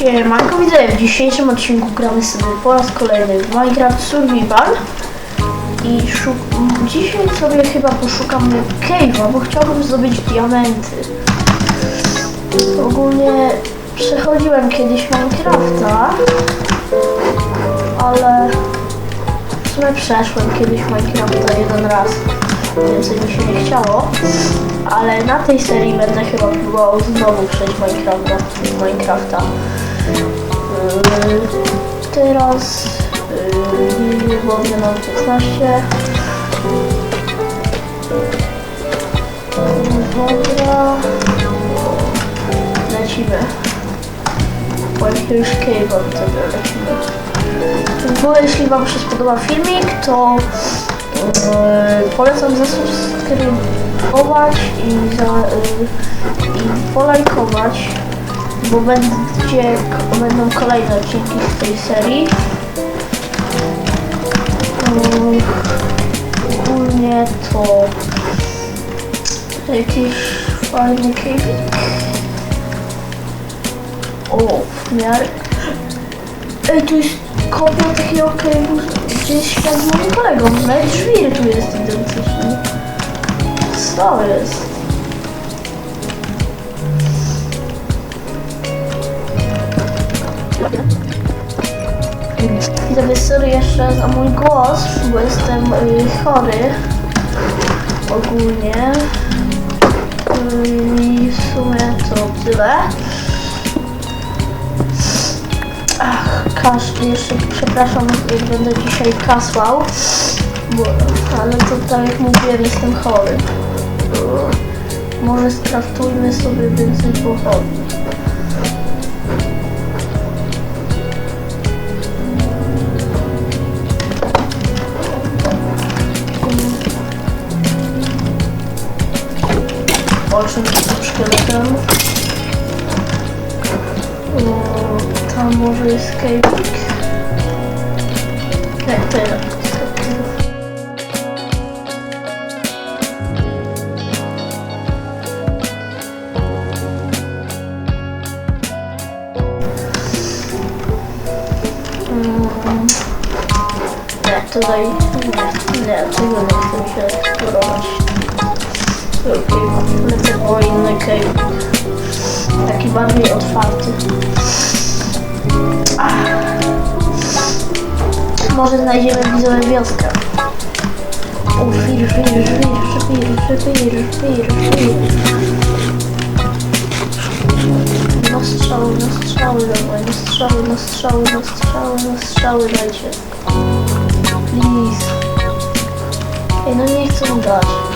Siemanko widzę, w dzisiejszym odcinku gramy sobie po raz kolejny w Minecraft Survival i dzisiaj sobie chyba poszukam cave'a, bo chciałbym zdobyć diamenty. Ogólnie przechodziłem kiedyś Minecrafta, ale w sumie przeszłem kiedyś Minecrafta jeden raz, więcej mi się nie chciało, ale na tej serii będę chyba próbował znowu przejść Minecrafta. Minecrafta. Yy, teraz wodny mam 16. Dobra. Lecimy. Jakiegoś cave'a wtedy lecimy. Ogóle jeśli Wam się spodoba filmik, to yy, polecam zasubskrybować i, za, yy, i polajkować, bo będzie, będą kolejne odcinki z tej serii. Yy, ogólnie to jakiś fajny kejwik. O, w miarę. Ej, tu jest kopia takiego cave'u, gdzieś jak z moim kolegą. Nawet żwir tu jest identyczny. Co jest? Widzowie, sorry jeszcze za mój głos, bo jestem y, chory ogólnie. Y, I w sumie to tyle. Ach, kasz, jeszcze przepraszam, jak będę dzisiaj kasłał, bo, ale to tak jak mówiłem, jestem chory. Może skraftujmy sobie więcej pochodni. Może to jest. Mm. Nie, tutaj nie, nie, tego nie chcę się eksplorować. Okay, lecę po inny cave. Taki bardziej otwarty. Może znajdziemy widzowie wioskę. O, żwir, żwir, żwir, żwir, żwir, żwir, żwir. Na strzały, na strzały dawaj, na strzały, na strzały, na strzały, na strzały dajcie. Please. Ej, no nie chcę dać.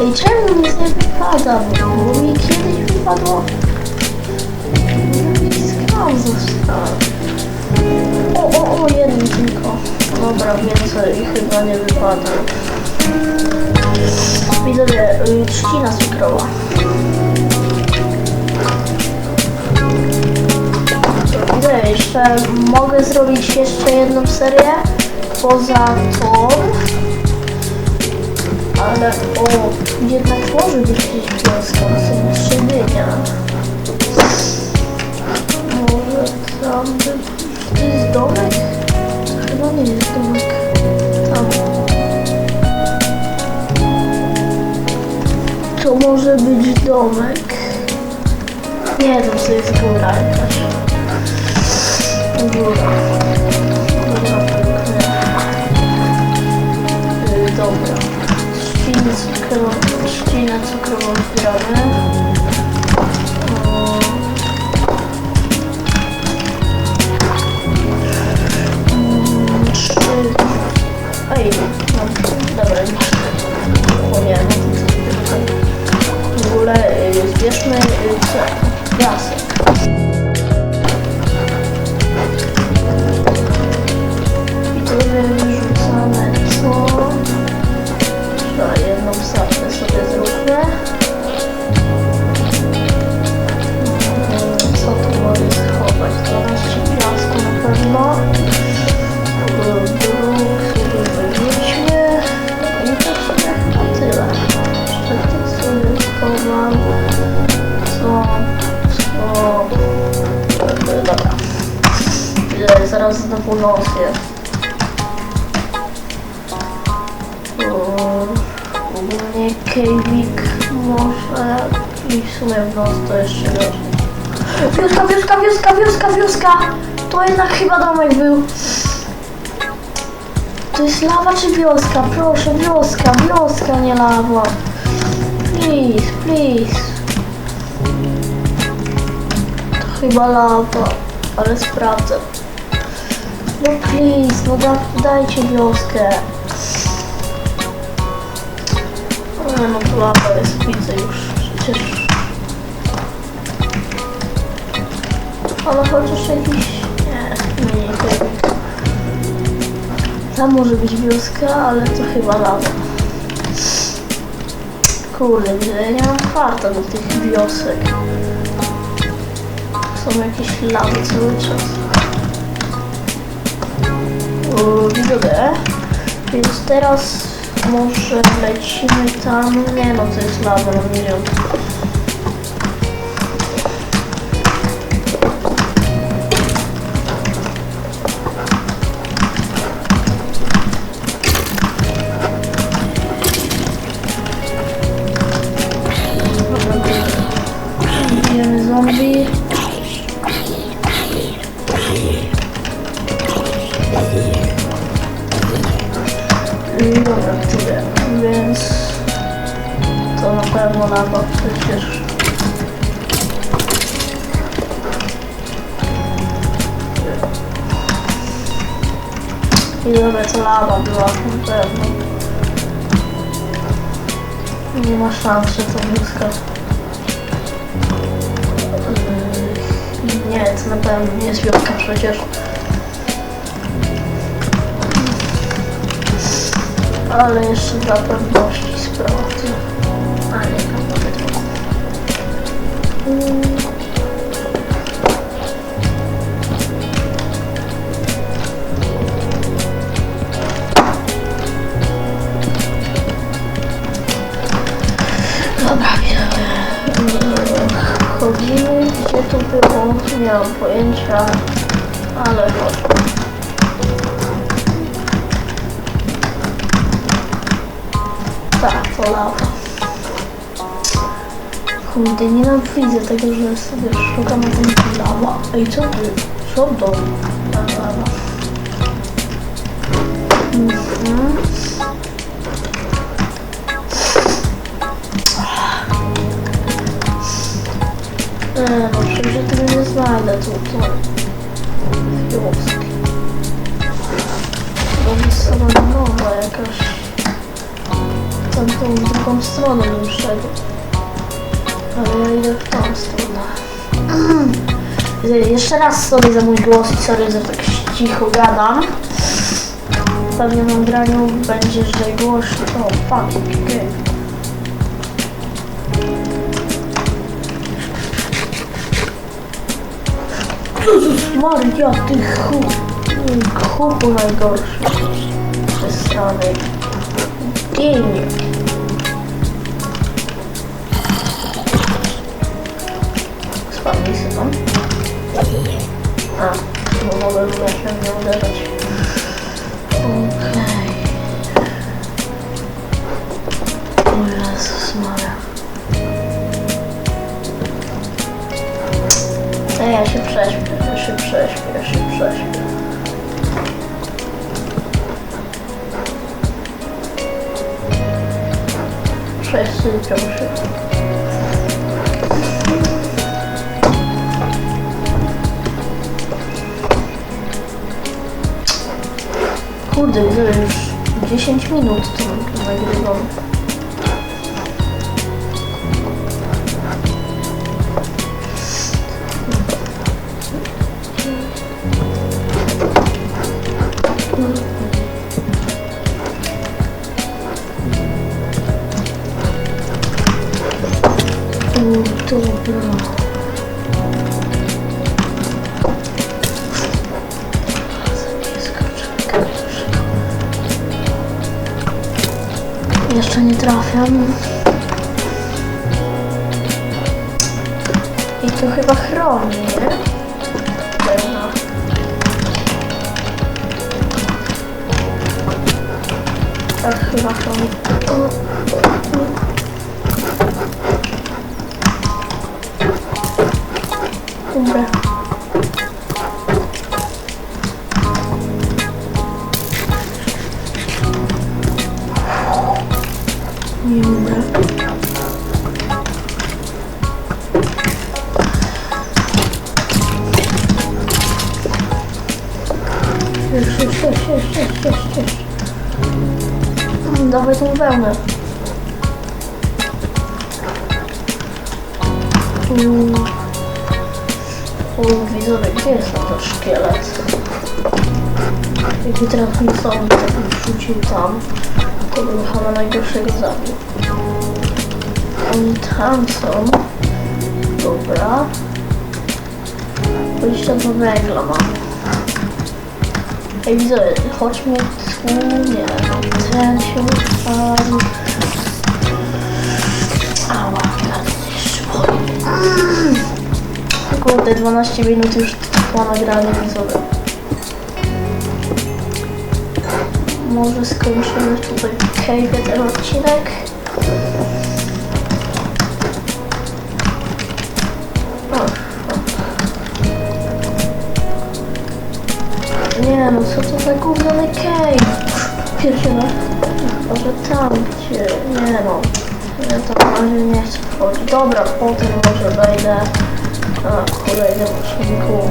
Ej, czemu nic nie wypada? Bo mi kiedyś wypadło. Skał został. O, o, o, jeden tylko. Dobra, więcej chyba nie wypada. Widzowie, y, trzcina cukrowa. Widzę, jeszcze mogę zrobić jeszcze jedną serię poza tą. Ale o, jednak może być wioska, są trzy dynia. Może tam by... To jest domek? Chyba nie jest domek. Tam. To może być domek. Nie, tam sobie jest góra jakaś. Góra. Yy, dobra. Cukrową, trzcinę cukrową zbieramy. O. noc to jeszcze gorzej. Wioska, wioska, wioska, wioska, wioska! To jednak chyba domek był. To jest lawa czy wioska? Proszę, wioska, wioska, nie lawa. Please, please. To chyba lawa, ale sprawdzę. No please, no da, dajcie wioskę. Ale no to lawa jest, widzę już przecież. Ale chociaż jakiś... Nie, nie, nie. Tam może być wioska, ale to chyba lawa. Kurde, ja nie mam farta do tych wiosek. Są jakieś lawy cały czas. Widzę, więc teraz może lecimy tam. Nie no, to jest lawa, no nie wiem. Pewno lawa przecież. I dobra, to lawa była na pewno. Nie ma szans, że to wioska. Yy, Nie, to na pewno nie jest wioska przecież. Ale jeszcze dla pewności sprawdzę. A Dobra. Chodzimy, gdzie to było? Nie mam pojęcia, ale chodźmy. Tak, to lawa. Kurde, nienawidzę tego, że sobie szukam na tym lawa. Ej, co ty? Co to? Tak, lawa. Mhm. E, no przecież ja tego nie znajdę tutaj. Wioski. To jest sama nowa jakaś. Tamtą drugą stroną bym szedł. Ale stronę. Jeszcze raz sorry za mój głos i sorry, że tak cicho gadam. W nagraniu będzie, że głośno. O, fuck. Jezus Maria, ty chu... Chupu najgorszy. Przesrany. Gienie. Spadnij synom. A, bo mogę również się nie uderzać. Okej. O Jezus Maria. Ej, ja się prześpię, ja się prześpię, ja się prześpię. Przesypią się. Widzę już 10 minut to nagrywam. O, dobra. Jeszcze nie trafiam. I tu chyba chroni, nie? Tak chyba chroni. Dobra. Wełnę. Mm. O, widzowie, gdzie tam ten szkielet? Teraz mi zombie tak wrzucił tam, to bym chyba najgorszego zabił. Oni tam są. Dobra. 22 węgla mam. Ej, widzę, chodźmy tu, nie ten się odpalił. Ała, boli. Mm. Kurde, 12 minut już trwa nagranie widzowe. Może skończymy tutaj w cave'ie ten odcinek. No, co to za gówniany cave? Pierdziele. Może tam gdzie... Nie no. Ja tam na nie chcę wchodzić. Dobra, potem może wejdę na kolejnym odcinku.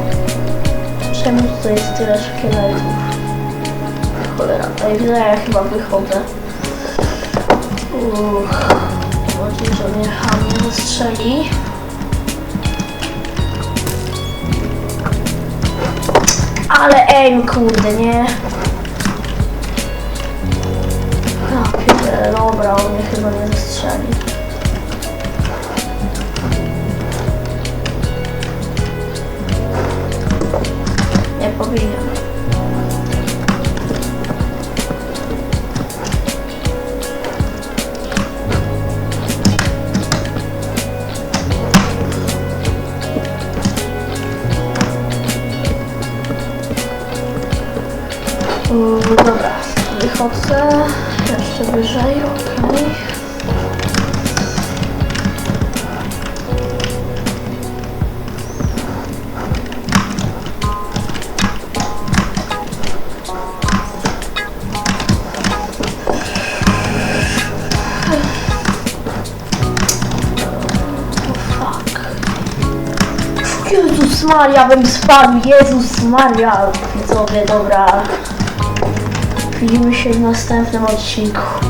Czemu tutaj jest tyle szkieletów? Cholera, a widzę, ja chyba wychodzę. Uff. Nadzieję, że mnie ham nie Ale aim, kurde, nie? Ja pierdzielę, dobra, on mnie chyba nie zastrzeli. Nie powinien. Mm, Dobra, wychodzę jeszcze wyżej, okej. Fuck. Jezus Maria, bym spadł, Jezus Maria. Widzowie, dobra. Widzimy się w następnym odcinku.